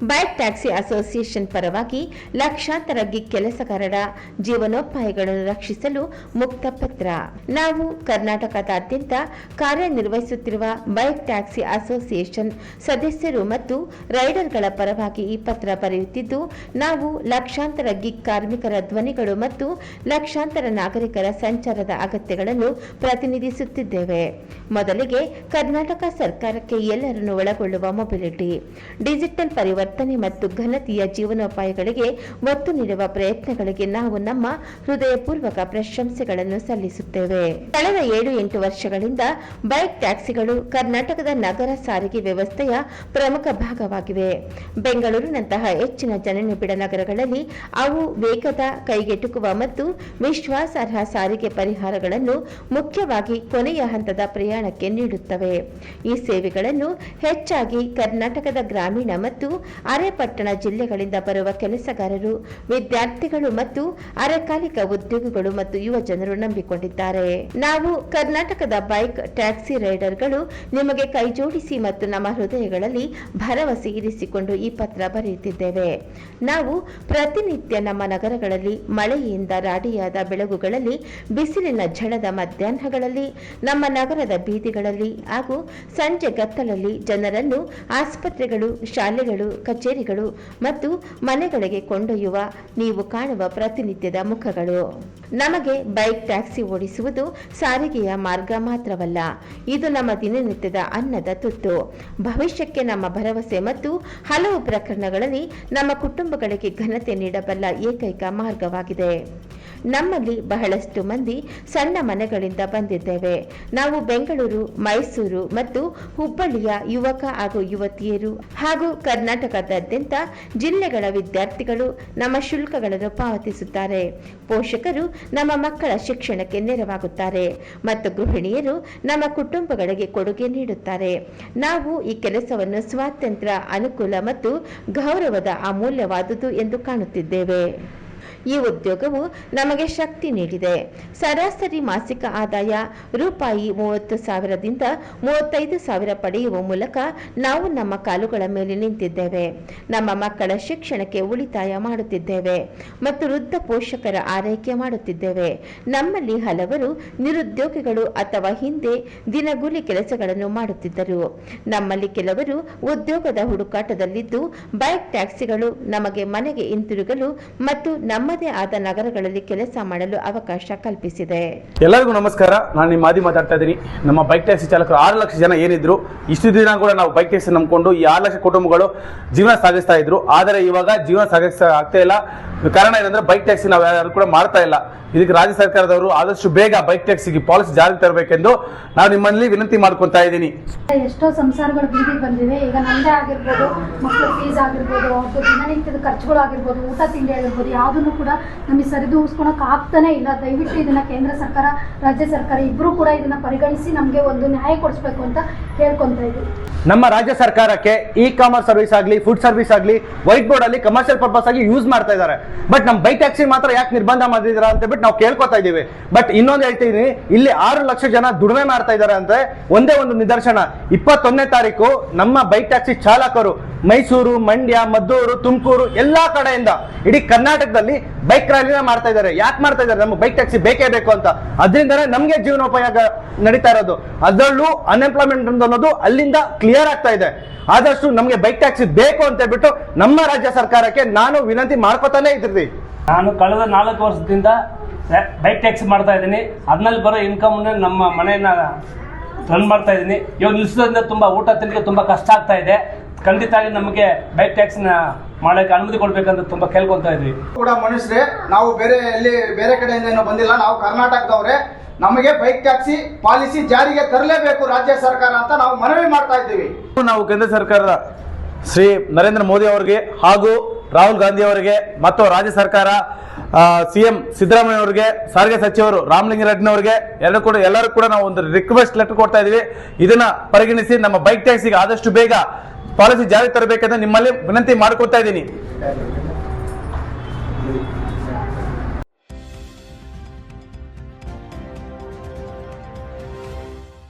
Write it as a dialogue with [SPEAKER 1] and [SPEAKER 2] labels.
[SPEAKER 1] Bike taxi association ಪರವಾಗಿ ಲಕ್ಷಾಂತರ gig ಕೆಲಸಗಾರರ ಜೀವನೋಪಾಯಗಳನ್ನು ರಕ್ಷಿಸಲು ಮುಕ್ತ ಪತ್ರ. ನಾವು ಕರ್ನಾಟಕದಾದ್ಯಂತ ಕಾರ್ಯನಿರ್ವಹಿಸುತ್ತಿರುವ ಬೈಕ್ ಟ್ಯಾಕ್ಸಿ ಅಸೋಸಿಯೇಷನ್ ಸದಸ್ಯರು ಮತ್ತು ರೈಡರ್ಗಳ ಪರವಾಗಿ ಈ ಪತ್ರ ಬರೆಯುತ್ತಿದ್ದು, ನಾವು ಲಕ್ಷಾಂತರ ಗಿಗ್ ಕಾರ್ಮಿಕರ ಧ್ವನಿಗಳು ಮತ್ತು ಲಕ್ಷಾಂತರ ನಾಗರಿಕರ ಸಂಚಾರದ ಅಗತ್ಯಗಳನ್ನು ಪ್ರತಿನಿಧಿಸುತ್ತಿದ್ದೇವೆ. ಮೊದಲಿಗೆ ಕರ್ನಾಟಕ ಸರ್ಕಾರಕ್ಕೆ ಎಲ್ಲರನ್ನು ಒಳಗೊಳ್ಳುವ ಮೊಬಿಲಿಟಿ ಡಿಜಿಟಲ್ ಪರಿವರ್ತನೆ ಮತ್ತು ಘನತೆಯ ಜೀವನೋಪಾಯಗಳಿಗೆ ಒತ್ತು ನೀಡುವ ಪ್ರಯತ್ನಗಳಿಗೆ ನಾವು ನಮ್ಮ ಹೃದಯಪೂರ್ವಕ ಪ್ರಶಂಸೆಗಳನ್ನು ಸಲ್ಲಿಸುತ್ತೇವೆ. ಕಳೆದ ಏಳು ಎಂಟು ವರ್ಷಗಳಿಂದ ಬೈಕ್ ಟ್ಯಾಕ್ಸಿಗಳು ಕರ್ನಾಟಕದ ನಗರ ಸಾರಿಗೆ ವ್ಯವಸ್ಥೆಯ ಪ್ರಮುಖ ಭಾಗವಾಗಿವೆ. ಬೆಂಗಳೂರಿನಂತಹ ಹೆಚ್ಚಿನ ಜನನಿಬಿಡ ನಗರಗಳಲ್ಲಿ ಅವು ವೇಗದ ಕೈಗೆಟುಕುವ ಮತ್ತು ವಿಶ್ವಾಸಾರ್ಹ ಸಾರಿಗೆ ಪರಿಹಾರಗಳನ್ನು ಮುಖ್ಯವಾಗಿ ಕೊನೆಯ ಹಂತದ ಪ್ರಯಾಣಕ್ಕೆ ನೀಡುತ್ತವೆ. ಈ ಸೇವೆಗಳನ್ನು ಹೆಚ್ಚಾಗಿ ಕರ್ನಾಟಕದ ಗ್ರಾಮೀಣ ಮತ್ತು ಅರೆಪಟ್ಟಣ ಜಿಲ್ಲೆಗಳಿಂದ ಬರುವ ಕೆಲಸಗಾರರು, ವಿದ್ಯಾರ್ಥಿಗಳು ಮತ್ತು ಅರೆಕಾಲಿಕ ಉದ್ಯೋಗಿಗಳು ಮತ್ತು ಯುವ ಜನರು ನಂಬಿಕೊಂಡಿದ್ದಾರೆ. ನಾವು ಕರ್ನಾಟಕದ ಬೈಕ್, ಟ್ಯಾಕ್ಸಿ ರೈಡರ್ಗಳು ನಿಮಗೆ ಕೈಜೋಡಿಸಿ ಮತ್ತು ನಮ್ಮ ಹೃದಯಗಳಲ್ಲಿ ಭರವಸೆ ಇರಿಸಿಕೊಂಡು ಈ ಪತ್ರ ಬರೆಯುತ್ತಿದ್ದೇವೆ. ನಾವು ಪ್ರತಿನಿತ್ಯ ನಮ್ಮ ನಗರಗಳಲ್ಲಿ ಮಳೆಯಿಂದ ರಾಡಿಯಾದ ಬೆಳಗುಗಳಲ್ಲಿ, ಬಿಸಿಲಿನ ಝಳದ ಮಧ್ಯಾಹ್ನಗಳಲ್ಲಿ, ನಮ್ಮ ನಗರದ ಬೀದಿಗಳಲ್ಲಿ ಹಾಗೂ ಸಂಜೆ ಗತ್ತಲಲ್ಲಿ ಜನರನ್ನು, ಆಸ್ಪತ್ರೆಗಳು, ಶಾಲೆಗಳು ಕಚೇರಿಗಳು ಮತ್ತು ಮನೆಗಳಿಗೆ ಕೊಂಡೊಯ್ಯುವ ನೀವು ಕಾಣುವ ಪ್ರತಿನಿತ್ಯದ ಮುಖಗಳು. ನಮಗೆ ಬೈಕ್ ಟ್ಯಾಕ್ಸಿ ಓಡಿಸುವುದು ಸಾರಿಗೆಯ ಮಾರ್ಗ ಮಾತ್ರವಲ್ಲ, ಇದು ನಮ್ಮ ದಿನನಿತ್ಯದ ಅನ್ನದ ತುತ್ತು. ಭವಿಷ್ಯಕ್ಕೆ ನಮ್ಮ ಭರವಸೆ ಮತ್ತು ಹಲವು ಪ್ರಕರಣಗಳಲ್ಲಿ ನಮ್ಮ ಕುಟುಂಬಗಳಿಗೆ ಘನತೆ ನೀಡಬಲ್ಲ ಏಕೈಕ ಮಾರ್ಗವಾಗಿದೆ. ನಮ್ಮಲ್ಲಿ ಬಹಳಷ್ಟು ಮಂದಿ ಸಣ್ಣ ಮನೆಗಳಿಂದ ಬಂದಿದ್ದೇವೆ. ನಾವು ಬೆಂಗಳೂರು, ಮೈಸೂರು ಮತ್ತು ಹುಬ್ಬಳ್ಳಿಯ ಯುವಕ ಹಾಗೂ ಯುವತಿಯರು ಹಾಗೂ ಕರ್ನಾಟಕದಾದ್ಯಂತ ಜಿಲ್ಲೆಗಳ ವಿದ್ಯಾರ್ಥಿಗಳು ನಮ್ಮ ಶುಲ್ಕಗಳನ್ನು ಪಾವತಿಸುತ್ತಾರೆ. ಪೋಷಕರು ನಮ್ಮ ಮಕ್ಕಳ ಶಿಕ್ಷಣಕ್ಕೆ ನೆರವಾಗುತ್ತಾರೆ ಮತ್ತು ಗೃಹಿಣಿಯರು ನಮ್ಮ ಕುಟುಂಬಗಳಿಗೆ ಕೊಡುಗೆ ನೀಡುತ್ತಾರೆ. ನಾವು ಈ ಕೆಲಸವನ್ನು ಸ್ವಾತಂತ್ರ್ಯ, ಅನುಕೂಲ ಮತ್ತು ಗೌರವದ ಅಮೂಲ್ಯವಾದುದು ಎಂದು ಕಾಣುತ್ತಿದ್ದೇವೆ. ಈ ಉದ್ಯೋಗವು ನಮಗೆ ಶಕ್ತಿ ನೀಡಿದೆ. ಸರಾಸರಿ ಮಾಸಿಕ ಆದಾಯ ರೂಪಾಯಿ ಮೂವತ್ತು ಸಾವಿರದಿಂದ ಮೂವತ್ತೈದು ಸಾವಿರ ಪಡೆಯುವ ಮೂಲಕ ನಾವು ನಮ್ಮ ಕಾಲುಗಳ ಮೇಲೆ ನಿಂತಿದ್ದೇವೆ. ನಮ್ಮ ಮಕ್ಕಳ ಶಿಕ್ಷಣಕ್ಕೆ ಉಳಿತಾಯ ಮಾಡುತ್ತಿದ್ದೇವೆ ಮತ್ತು ವೃದ್ಧ ಪೋಷಕರ ಆರೈಕೆ ಮಾಡುತ್ತಿದ್ದೇವೆ. ನಮ್ಮಲ್ಲಿ ಹಲವರು ನಿರುದ್ಯೋಗಿಗಳು ಅಥವಾ ಹಿಂದೆ ದಿನಗೂಲಿ ಕೆಲಸಗಳನ್ನು ಮಾಡುತ್ತಿದ್ದರು. ನಮ್ಮಲ್ಲಿ ಕೆಲವರು ಉದ್ಯೋಗದ ಹುಡುಕಾಟದಲ್ಲಿದ್ದು, ಬೈಕ್ ಟ್ಯಾಕ್ಸಿಗಳು ನಮಗೆ ಮನೆಗೆ ಹಿಂತಿರುಗಲು ಮತ್ತು ನಮ್ಮದೇ ಆದ ನಗರಗಳಲ್ಲಿ ಕೆಲಸ ಮಾಡಲು ಅವಕಾಶ ಕಲ್ಪಿಸಿದೆ.
[SPEAKER 2] ಎಲ್ಲರಿಗೂ ನಮಸ್ಕಾರ. ನಾನು ನಿಮ್ಮ ಮಾದಿ ಮಾತಾಡ್ತಾ ಇದ್ದೀನಿ. ನಮ್ಮ ಬೈಕ್ ಟ್ಯಾಕ್ಸಿ ಚಾಲಕರು ಆರು ಲಕ್ಷ ಜನ ಏನಿದ್ರು ಇಷ್ಟು ದಿನ ಕೂಡ ನಾವು ಬೈಕ್ ಟ್ಯಾಕ್ಸಿ ನಂಬಿಕೊಂಡು ಈ ಆರು ಲಕ್ಷ ಕುಟುಂಬಗಳು ಜೀವನ ಸಾಗಿಸ್ತಾ ಇದ್ರು. ಆದರೆ ಇವಾಗ ಜೀವನ ಸಾಗಿಸ ಆಗ್ತಾ ಇಲ್ಲ. ಕಾರಣ ಏನಂದ್ರೆ ಬೈಕ್ ಟ್ಯಾಕ್ಸಿ ನಾವು ಯಾರು ಕೂಡ ಮಾಡ್ತಾ ಇಲ್ಲ. ಇದಕ್ಕೆ ರಾಜ್ಯ ಸರ್ಕಾರದವರು ಆದಷ್ಟು ಬೇಗ ಬೈಕ್ ಟ್ಯಾಕ್ಸಿಗೆ ಪಾಲಿಸಿ ಜಾರಿಗೆ ತರಬೇಕೆಂದು ನಾನು ನಿಮ್ಮಲ್ಲಿ ವಿನಂತಿ ಮಾಡ್ಕೊತಾ ಇದ್ದೀನಿ.
[SPEAKER 3] ಎಷ್ಟೋ ಸಂಸಾರಗಳು ಬೀದಿಗೆ ಬಂದಿವೆ. ಈಗ ನಮ್ಮದೇ ಆಗಿರ್ಬೋದು ಮಕ್ಕಳ ಫೀಸ್ ಆಗಿರ್ಬೋದು ಅವ್ರದ್ದು ದಿನನಿತ್ಯದ ಖರ್ಚುಗಳು ಆಗಿರ್ಬೋದು ಊಟ ತಿಂಡಿ ಆಗಿರ್ಬೋದು ಯಾವುದನ್ನು ಕೂಡ ನಮಗೆ ಸರಿದೂಗಿಸ್ಕೊಳಕ್ ಆಗ್ತಾನೆ ಇಲ್ಲ. ದಯವಿಟ್ಟು ಇದನ್ನ ಕೇಂದ್ರ ಸರ್ಕಾರ, ರಾಜ್ಯ ಸರ್ಕಾರ ಇಬ್ಬರೂ ಕೂಡ ಇದನ್ನ ಪರಿಗಣಿಸಿ ನಮಗೆ ಒಂದು ನ್ಯಾಯ ಕೊಡಿಸ್ಬೇಕು ಅಂತ ಕೇಳ್ಕೊತಾ ಇದ್ದೀವಿ.
[SPEAKER 4] ನಮ್ಮ ರಾಜ್ಯ ಸರ್ಕಾರಕ್ಕೆ ಇ ಕಾಮರ್ಸ್ ಸರ್ವಿಸ್ ಆಗಲಿ ಫುಡ್ ಸರ್ವಿಸ್ ಆಗಲಿ ವೈಟ್ ಬೋರ್ಡ್ ಅಲ್ಲಿ ಕಮರ್ಷಿಯಲ್ ಪರ್ಪಸ್ ಆಗಿ ಯೂಸ್ ಮಾಡ್ತಾ ಇದ್ದಾರೆ. ಬಟ್ ನಮ್ಮ ಬೈಕ್ ಟ್ಯಾಕ್ಸಿ ಮಾತ್ರ ಯಾಕೆ ನಿರ್ಬಂಧ ಮಾಡಿದಿರಾ ಅಂತ ಬಿಟ್ಟು ನಾವು ಕೇಳ್ಕೊತಾ ಇದೀವಿ ಬಟ್ ಇನ್ನೊಂದು ಹೇಳ್ತೀನಿ, ಇಲ್ಲಿ ಆರು ಲಕ್ಷ ಜನ ದುಡಿಮೆ ಮಾಡ್ತಾ ಇದ್ದಾರೆ ಅಂದ್ರೆ ಒಂದೇ ಒಂದು ನಿದರ್ಶನ. ಇಪ್ಪತ್ತೊಂದನೇ ತಾರೀಕು ನಮ್ಮ ಬೈಕ್ ಟ್ಯಾಕ್ಸಿ ಚಾಲಕರು ಮೈಸೂರು, ಮಂಡ್ಯ, ಮದ್ದೂರು, ತುಮಕೂರು ಎಲ್ಲಾ ಕಡೆಯಿಂದ ಇಡೀ ಕರ್ನಾಟಕದಲ್ಲಿ ಬೈಕ್ ರ್ಯಾಲಿನ ಮಾಡ್ತಾ ಇದ್ದಾರೆ. ಯಾಕೆ ಮಾಡ್ತಾ ಇದ್ದಾರೆ? ನಮ್ಮ ಬೈಕ್ ಟ್ಯಾಕ್ಸಿ ಬೇಕೇ ಬೇಕು ಅಂತ. ಅದರಿಂದ ನಮಗೆ ಜೀವನೋಪಯೋಗ ನಡೀತಾ ಇರೋದು. ಅದರಲ್ಲೂ ಅನ್ಎಂಪ್ಲಾಯ್ಮೆಂಟ್ ಅನ್ನೋದು ಅಲ್ಲಿಂದ ಕ್ಲಿಯರ್ ಆಗ್ತಾ ಇದೆ. ಆದಷ್ಟು ನಮಗೆ ಬೈಕ್ ಟ್ಯಾಕ್ಸಿ ಬೇಕು ಅಂತ ಹೇಳ್ಬಿಟ್ಟು ನಮ್ಮ ರಾಜ್ಯ ಸರ್ಕಾರಕ್ಕೆ ನಾನು ವಿನಂತಿ ಮಾಡ್ಕೊತಾನೆ ಇದ್ರಿ
[SPEAKER 5] ನಾನು ಕಳೆದ ನಾಲ್ಕು ವರ್ಷದಿಂದ ಬೈಕ್ ಟ್ಯಾಕ್ಸಿ ಮಾಡ್ತಾ ಇದ್ದೀನಿ. ಅದ್ನಲ್ಲಿ ಬರೋ ಇನ್ಕಮ್ ನಮ್ಮ ಮನೆಯನ್ನ ರನ್ ಮಾಡ್ತಾ ಇದ್ದೀನಿ. ಇವಾಗ ನಿಲ್ಸೋದ್ರಿಂದ ತುಂಬ ಊಟ ತಿನ್ನಲಿಕ್ಕೆ ತುಂಬ ಕಷ್ಟ ಆಗ್ತಾ ಇದೆ. ಖಂಡಿತವಾಗಿ ನಮಗೆ ಬೈಕ್ ಟ್ಯಾಕ್ಸಿನ ಮಾಡೋಕ್ಕೆ ಅನುಮತಿ ಕೊಡ್ಬೇಕಂತ ತುಂಬಾ ಕೇಳ್ಕೊತಾ ಇದ್ವಿ.
[SPEAKER 6] ಕೂಡ ಮನುಷ್ಯರೇ ನಾವು ಬೇರೆ ಎಲ್ಲಿ ಬೇರೆ ಕಡೆಯಿಂದ ಏನೋ ಬಂದಿಲ್ಲ. ನಾವು ಕರ್ನಾಟಕದವ್ರೆ. ನಮಗೆ ಬೈಕ್ ಟ್ಯಾಕ್ಸಿ ಪಾಲಿಸಿ ಜಾರಿಗೆ ತರಲೇಬೇಕು ರಾಜ್ಯ ಸರ್ಕಾರ ಅಂತ ನಾವು ಮನವಿ ಮಾಡ್ತಾ ಇದ್ದೀವಿ.
[SPEAKER 2] ನಾವು ಕೇಂದ್ರ ಸರ್ಕಾರದ ಶ್ರೀ ನರೇಂದ್ರ ಮೋದಿ ಅವರಿಗೆ ಹಾಗೂ ರಾಹುಲ್ ಗಾಂಧಿ ಅವರಿಗೆ ಮತ್ತು ರಾಜ್ಯ ಸರ್ಕಾರ ಸಿ ಎಂ ಸಿದ್ದರಾಮಯ್ಯ ಅವರಿಗೆ, ಸಾರಿಗೆ ಸಚಿವರು ರಾಮಲಿಂಗರೆಡ್ಡಿನವರಿಗೆ ಎಲ್ಲರೂ ಕೂಡ ಎಲ್ಲರೂ ಕೂಡ ನಾವು ಒಂದು ರಿಕ್ವೆಸ್ಟ್ ಲೆಟರ್ ಕೊಡ್ತಾ ಇದೀವಿ ಇದನ್ನ ಪರಿಗಣಿಸಿ ನಮ್ಮ ಬೈಕ್ ಟ್ಯಾಕ್ಸಿಗೆ ಆದಷ್ಟು ಬೇಗ ಪಾಲಿಸಿ ಜಾರಿ ತರಬೇಕಂತ ನಿಮ್ಮಲ್ಲಿ ವಿನಂತಿ ಮಾಡಿಕೊಡ್ತಾ ಇದ್ದೀನಿ.